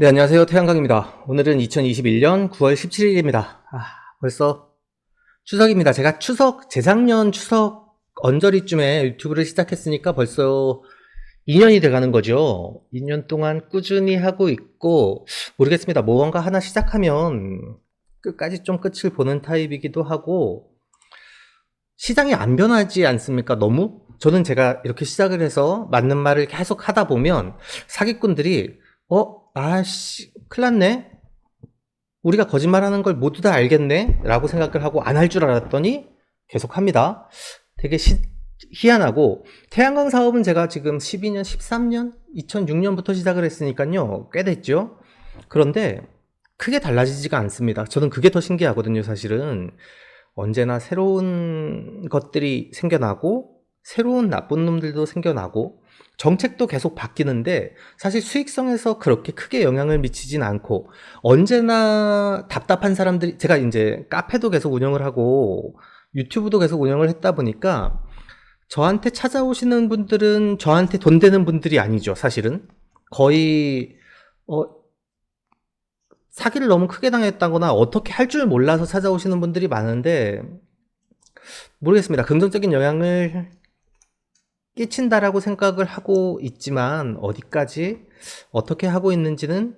네, 안녕하세요. 태양강입니다. 오늘은 2021년 9월 17일입니다. 아, 벌써 추석입니다. 제가 추석, 재작년 추석 언저리쯤에 유튜브를 시작했으니까 벌써 2년이 돼가는 거죠. 2년 동안 꾸준히 하고 있고, 모르겠습니다. 무언가 하나 시작하면 끝까지 좀 끝을 보는 타입이기도 하고, 시장이 안 변하지 않습니까? 너무? 저는 제가 이렇게 시작을 해서 맞는 말을 계속 하다 보면 사기꾼들이, 어? 아씨, 큰일 났네? 우리가 거짓말하는 걸 모두 다 알겠네? 라고 생각을 하고 안 할 줄 알았더니 계속 합니다. 되게 시- 희한하고, 태양광 사업은 제가 지금 12년, 13년? 2006년부터 시작을 했으니까요. 꽤 됐죠? 그런데 크게 달라지지가 않습니다. 저는 그게 더 신기하거든요, 사실은. 언제나 새로운 것들이 생겨나고, 새로운 나쁜 놈들도 생겨나고, 정책도 계속 바뀌는데, 사실 수익성에서 그렇게 크게 영향을 미치진 않고, 언제나 답답한 사람들이, 제가 이제 카페도 계속 운영을 하고, 유튜브도 계속 운영을 했다 보니까, 저한테 찾아오시는 분들은 저한테 돈 되는 분들이 아니죠, 사실은. 거의, 어, 사기를 너무 크게 당했다거나 어떻게 할 줄 몰라서 찾아오시는 분들이 많은데, 모르겠습니다. 긍정적인 영향을 끼친다라고 생각을 하고 있지만, 어디까지 어떻게 하고 있는지는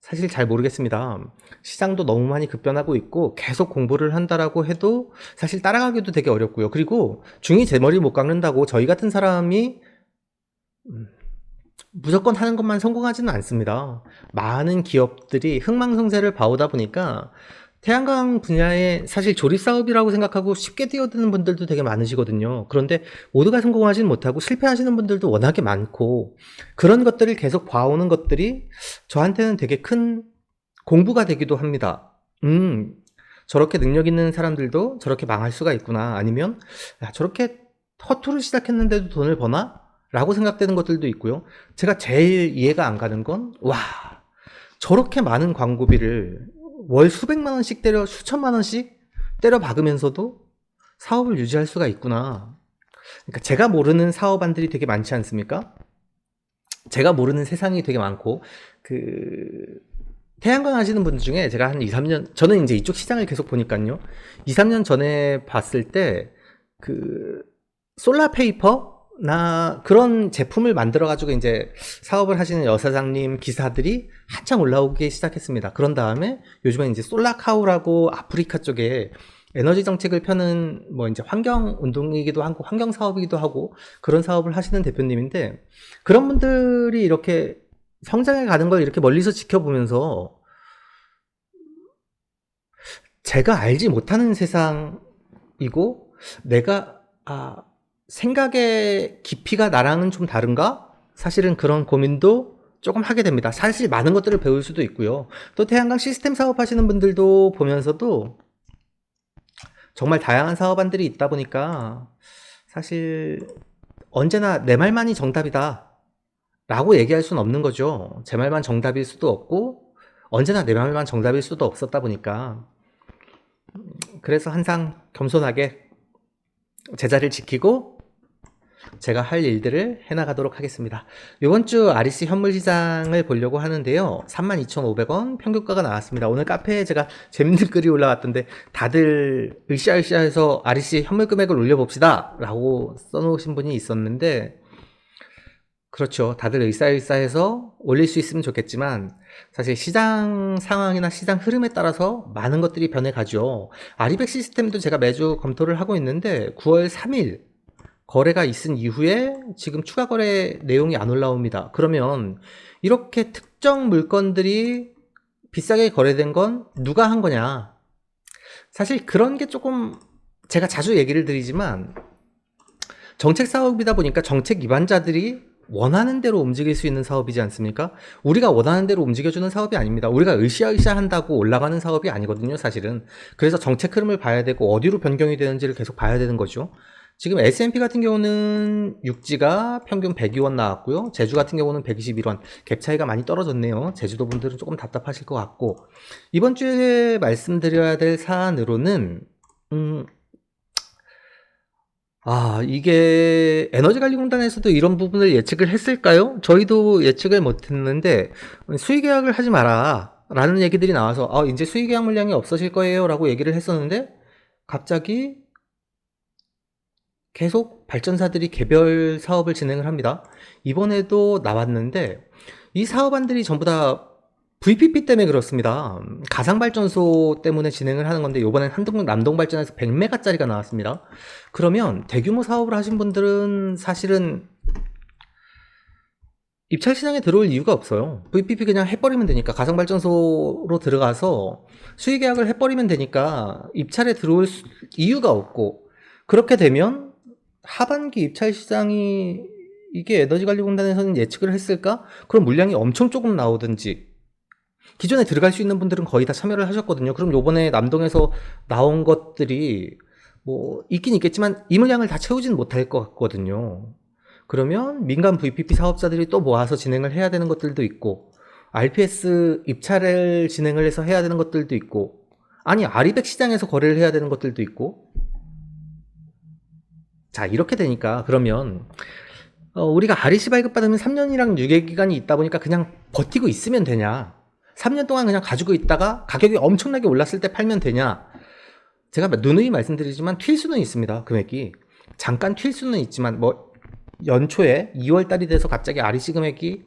사실 잘 모르겠습니다. 시장도 너무 많이 급변하고 있고 계속 공부를 한다라고 해도 사실 따라가기도 되게 어렵고요. 그리고 중이 제 머리 못 깎는다고 저희 같은 사람이 음, 무조건 하는 것만 성공하지는 않습니다. 많은 기업들이 흥망성쇠를 봐오다 보니까 태양광 분야에 사실 조립 사업이라고 생각하고 쉽게 뛰어드는 분들도 되게 많으시거든요. 그런데 모두가 성공하지는 못하고 실패하시는 분들도 워낙에 많고 그런 것들을 계속 봐오는 것들이 저한테는 되게 큰 공부가 되기도 합니다. 음, 저렇게 능력 있는 사람들도 저렇게 망할 수가 있구나. 아니면, 야, 저렇게 허투루 시작했는데도 돈을 버나? 라고 생각되는 것들도 있고요. 제가 제일 이해가 안 가는 건, 와, 저렇게 많은 광고비를 월 수백만 원씩 때려, 수천만 원씩 때려 박으면서도 사업을 유지할 수가 있구나. 그러니까 제가 모르는 사업안들이 되게 많지 않습니까? 제가 모르는 세상이 되게 많고, 그, 태양광 하시는 분들 중에 제가 한 2, 3년, 저는 이제 이쪽 시장을 계속 보니까요. 2, 3년 전에 봤을 때, 그, 솔라 페이퍼 나 그런 제품을 만들어 가지고 이제 사업을 하시는 여사장님, 기사들이 한창 올라오기 시작했습니다. 그런 다음에 요즘에 이제 솔라카우라고 아프리카 쪽에 에너지 정책을 펴는 뭐 이제 환경 운동이기도 하고 환경 사업이기도 하고 그런 사업을 하시는 대표님인데 그런 분들이 이렇게 성장해 가는 걸 이렇게 멀리서 지켜보면서 제가 알지 못하는 세상이고 내가 아 생각의 깊이가 나랑은 좀 다른가? 사실은 그런 고민도 조금 하게 됩니다. 사실 많은 것들을 배울 수도 있고요. 또 태양광 시스템 사업하시는 분들도 보면서도 정말 다양한 사업안들이 있다 보니까 사실 언제나 내 말만이 정답이다. 라고 얘기할 수는 없는 거죠. 제 말만 정답일 수도 없고, 언제나 내 말만 정답일 수도 없었다 보니까. 음, 그래서 항상 겸손하게 제자를 지키고, 제가 할 일들을 해나가도록 하겠습니다. 이번 주 REC 현물 시장을 보려고 하는데요. 32,500원 평균가가 나왔습니다. 오늘 카페에 제가 재밌는 글이 올라왔던데, 다들 으쌰으쌰해서 REC 현물 금액을 올려봅시다. 라고 써놓으신 분이 있었는데, 그렇죠. 다들 의사의사해서 올릴 수 있으면 좋겠지만 사실 시장 상황이나 시장 흐름에 따라서 많은 것들이 변해가죠. 아리백 시스템도 제가 매주 검토를 하고 있는데 9월 3일 거래가 있은 이후에 지금 추가 거래 내용이 안 올라옵니다. 그러면 이렇게 특정 물건들이 비싸게 거래된 건 누가 한 거냐? 사실 그런 게 조금 제가 자주 얘기를 드리지만 정책 사업이다 보니까 정책 위반자들이 원하는 대로 움직일 수 있는 사업이지 않습니까? 우리가 원하는 대로 움직여주는 사업이 아닙니다. 우리가 으쌰으쌰 한다고 올라가는 사업이 아니거든요, 사실은. 그래서 정책 흐름을 봐야 되고 어디로 변경이 되는지를 계속 봐야 되는 거죠. 지금 S&P 같은 경우는 육지가 평균 102원 나왔고요. 제주 같은 경우는 121원. 갭 차이가 많이 떨어졌네요. 제주도 분들은 조금 답답하실 것 같고. 이번 주에 말씀드려야 될 사안으로는, 음, 아, 이게 에너지관리공단에서도 이런 부분을 예측을 했을까요? 저희도 예측을 못했는데 수의 계약을 하지 마라 라는 얘기들이 나와서 아, 이제 수의 계약 물량이 없어질 거예요 라고 얘기를 했었는데 갑자기 계속 발전사들이 개별 사업을 진행을 합니다. 이번에도 나왔는데 이 사업안들이 전부 다 VPP 때문에 그렇습니다. 가상발전소 때문에 진행을 하는 건데 이번엔 한동국 남동발전에서 100메가짜리가 나왔습니다. 그러면 대규모 사업을 하신 분들은 사실은 입찰 시장에 들어올 이유가 없어요. VPP 그냥 해버리면 되니까 가상발전소로 들어가서 수의 계약을 해버리면 되니까 입찰에 들어올 수- 이유가 없고 그렇게 되면 하반기 입찰 시장이 이게 에너지관리공단에서는 예측을 했을까? 그럼 물량이 엄청 조금 나오든지 기존에 들어갈 수 있는 분들은 거의 다 참여를 하셨거든요. 그럼 요번에 남동에서 나온 것들이 뭐 있긴 있겠지만 이 물량을 다 채우진 못할 것 같거든요. 그러면 민간 VPP 사업자들이 또 모아서 진행을 해야 되는 것들도 있고 RPS 입찰을 진행을 해서 해야 되는 것들도 있고 아니 아리백 시장에서 거래를 해야 되는 것들도 있고 자 이렇게 되니까 그러면 어, 우리가 REC 발급받으면 3년이랑 유예 기간이 있다 보니까 그냥 버티고 있으면 되냐? 3년 동안 그냥 가지고 있다가 가격이 엄청나게 올랐을 때 팔면 되냐? 제가 누누이 말씀드리지만 튈 수는 있습니다 금액이. 잠깐 튈 수는 있지만 뭐 연초에 2월 달이 돼서 갑자기 REC 금액이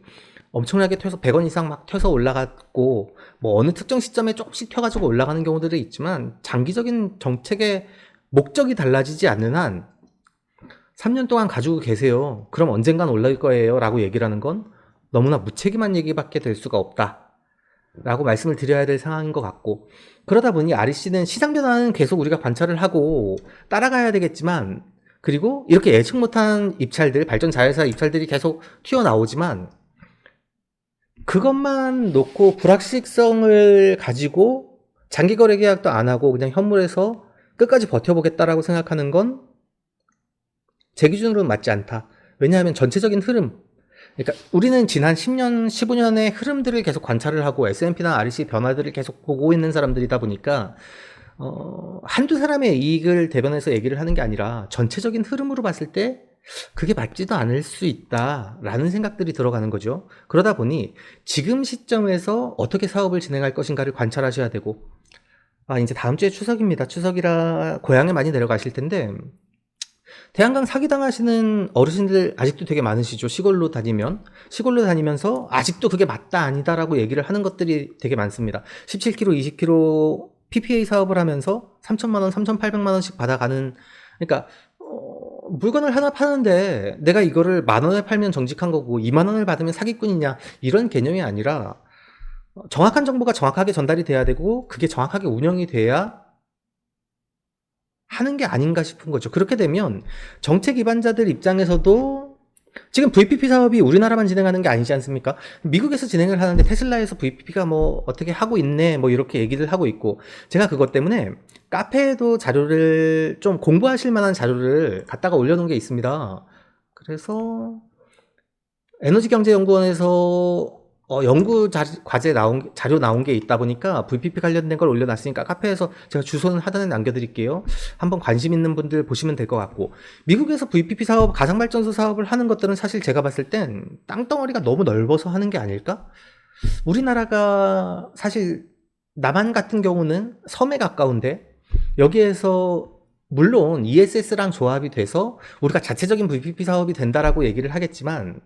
엄청나게 튀어서 100원 이상 막 튀어서 올라갔고 뭐 어느 특정 시점에 조금씩 튀어가지고 올라가는 경우들이 있지만 장기적인 정책의 목적이 달라지지 않는 한 3년 동안 가지고 계세요. 그럼 언젠간 올라올 거예요. 라고 얘기를 하는 건 너무나 무책임한 얘기밖에 될 수가 없다. 라고 말씀을 드려야 될 상황인 것 같고 그러다 보니 REC는 시장 변화는 계속 우리가 관찰을 하고 따라가야 되겠지만 그리고 이렇게 예측 못한 입찰들 발전 자회사 입찰들이 계속 튀어나오지만 그것만 놓고 불확실성을 가지고 장기 거래 계약도 안 하고 그냥 현물에서 끝까지 버텨보겠다라고 생각하는 건 제 기준으로는 맞지 않다. 왜냐하면 전체적인 흐름, 그러니까 우리는 지난 10년, 15년의 흐름들을 계속 관찰을 하고 S&P나 REC 변화들을 계속 보고 있는 사람들이다 보니까 어, 한두 사람의 이익을 대변해서 얘기를 하는 게 아니라 전체적인 흐름으로 봤을 때 그게 맞지도 않을 수 있다라는 생각들이 들어가는 거죠. 그러다 보니 지금 시점에서 어떻게 사업을 진행할 것인가를 관찰하셔야 되고 아 이제 다음 주에 추석입니다. 추석이라 고향에 많이 내려가실 텐데 대한강 사기당하시는 어르신들 아직도 되게 많으시죠. 시골로 다니면. 시골로 다니면서 아직도 그게 맞다, 아니다라고 얘기를 하는 것들이 되게 많습니다. 17km, 20km PPA 사업을 하면서 3천만 원, 3,800만 원씩 받아가는, 그러니까, 어, 물건을 하나 파는데 내가 이거를 만 원에 팔면 정직한 거고 2만 원을 받으면 사기꾼이냐, 이런 개념이 아니라 어, 정확한 정보가 정확하게 전달이 돼야 되고 그게 정확하게 운영이 돼야 하는 게 아닌가 싶은 거죠. 그렇게 되면 정책 기반자들 입장에서도 지금 VPP 사업이 우리나라만 진행하는 게 아니지 않습니까? 미국에서 진행을 하는데 테슬라에서 VPP가 뭐 어떻게 하고 있네 뭐 이렇게 얘기를 하고 있고 제가 그것 때문에 카페에도 자료를 좀 공부하실 만한 자료를 갖다가 올려놓은 게 있습니다. 그래서 에너지경제연구원에서 어, 연구 자, 과제 나온 자료 나온 게 있다 보니까 VPP 관련된 걸 올려놨으니까 카페에서 제가 주소는 하단에 남겨드릴게요. 한번 관심 있는 분들 보시면 될 것 같고 미국에서 VPP 사업 가상발전소 사업을 하는 것들은 사실 제가 봤을 땐 땅덩어리가 너무 넓어서 하는 게 아닐까? 우리나라가 사실 남한 같은 경우는 섬에 가까운데 여기에서 물론 ESS랑 조합이 돼서 우리가 자체적인 VPP 사업이 된다라고 얘기를 하겠지만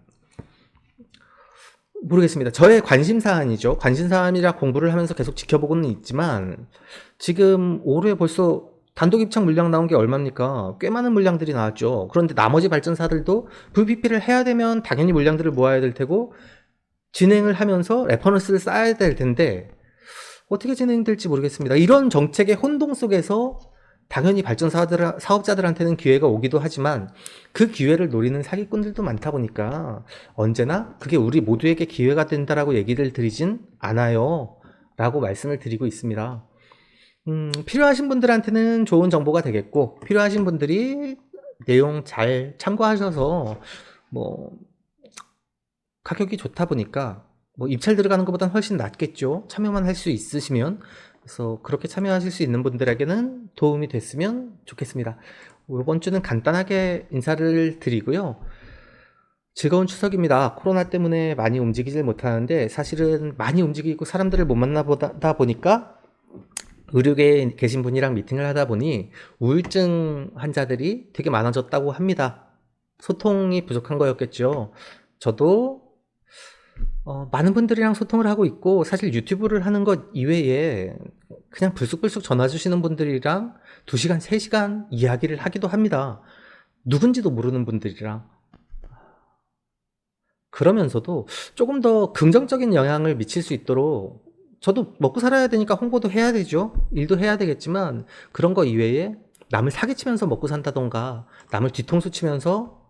모르겠습니다. 저의 관심 사안이죠. 관심 사안이라 공부를 하면서 계속 지켜보고는 있지만 지금 올해 벌써 단독 입찰 물량 나온 게 얼마입니까? 꽤 많은 물량들이 나왔죠. 그런데 나머지 발전사들도 VPP를 해야 되면 당연히 물량들을 모아야 될 테고 진행을 하면서 레퍼런스를 쌓아야 될 텐데 어떻게 진행될지 모르겠습니다. 이런 정책의 혼동 속에서 당연히 발전사들 사업자들한테는 기회가 오기도 하지만 그 기회를 노리는 사기꾼들도 많다 보니까 언제나 그게 우리 모두에게 기회가 된다라고 얘기를 드리진 않아요. 라고 말씀을 드리고 있습니다. 음, 필요하신 분들한테는 좋은 정보가 되겠고, 필요하신 분들이 내용 잘 참고하셔서, 뭐, 가격이 좋다 보니까, 뭐, 입찰 들어가는 것보단 훨씬 낫겠죠. 참여만 할 수 있으시면. 그래서 그렇게 참여하실 수 있는 분들에게는 도움이 됐으면 좋겠습니다. 이번 주는 간단하게 인사를 드리고요. 즐거운 추석입니다. 코로나 때문에 많이 움직이질 못하는데 사실은 많이 움직이고 사람들을 못 만나보다 보니까 의료계에 계신 분이랑 미팅을 하다 보니 우울증 환자들이 되게 많아졌다고 합니다. 소통이 부족한 거였겠죠. 저도 어, 많은 분들이랑 소통을 하고 있고 사실 유튜브를 하는 것 이외에 그냥 불쑥불쑥 전화 주시는 분들이랑 2시간, 3시간 이야기를 하기도 합니다. 누군지도 모르는 분들이랑. 그러면서도 조금 더 긍정적인 영향을 미칠 수 있도록 저도 먹고 살아야 되니까 홍보도 해야 되죠. 일도 해야 되겠지만 그런 거 이외에 남을 사기치면서 먹고 산다던가 남을 뒤통수 치면서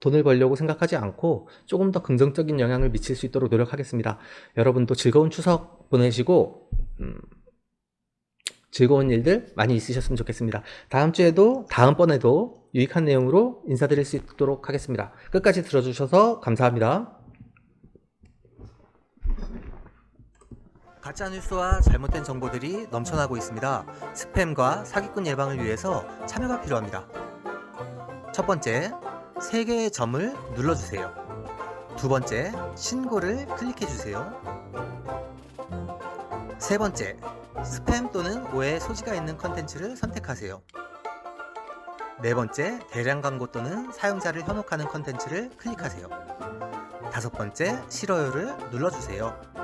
돈을 벌려고 생각하지 않고 조금 더 긍정적인 영향을 미칠 수 있도록 노력하겠습니다. 여러분도 즐거운 추석 보내시고 음, 즐거운 일들 많이 있으셨으면 좋겠습니다. 다음 주에도 다음번에도 유익한 내용으로 인사드릴 수 있도록 하겠습니다. 끝까지 들어주셔서 감사합니다. 가짜 뉴스와 잘못된 정보들이 넘쳐나고 있습니다. 스팸과 사기꾼 예방을 위해서 참여가 필요합니다. 첫 번째, 세 개의 점을 눌러주세요. 두 번째, 신고를 클릭해주세요. 세 번째, 스팸 또는 오해 소지가 있는 컨텐츠를 선택하세요. 네 번째, 대량 광고 또는 사용자를 현혹하는 컨텐츠를 클릭하세요. 다섯 번째, 싫어요를 눌러주세요.